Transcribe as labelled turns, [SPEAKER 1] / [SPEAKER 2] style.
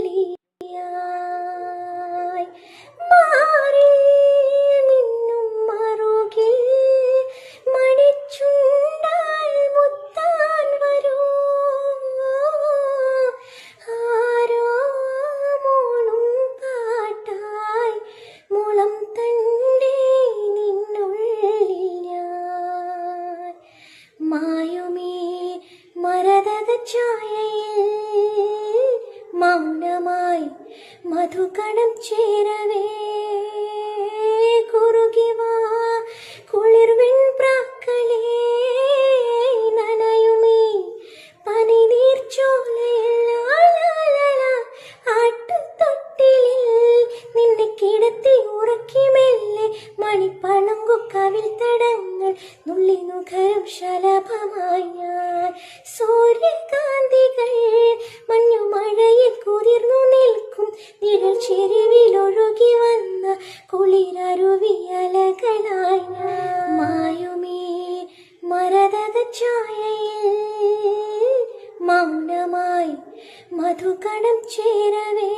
[SPEAKER 1] വള്ളിയായി മാറി നിന്നും മറുകിൽ മണിച്ചുണ്ടാൽ മുത്താൻ വരൂ. ആരോ മോണും പാട്ടായി മുളം തണ്ടേ നിന്നുള്ളിലായി മായുമേ മരതക ചായ മധുകണം ചേരവേ കുറുകിവാ കുളിർവിൻ പ്രാക്കളേ നനയുമേ പനിനീർ ചോലയിൽ ആട്ടുതൊട്ടിലിൽ നിന്നെ കിടത്തി ഉറക്കി മെല്ലെ മണിപ്പണങ്കു കവിൽ തടങ്ങൾ നുള്ളി ശലഭമായ ശലഭമായി ചായയിൽ മൗനമായി മധുകണം ചേരവേ.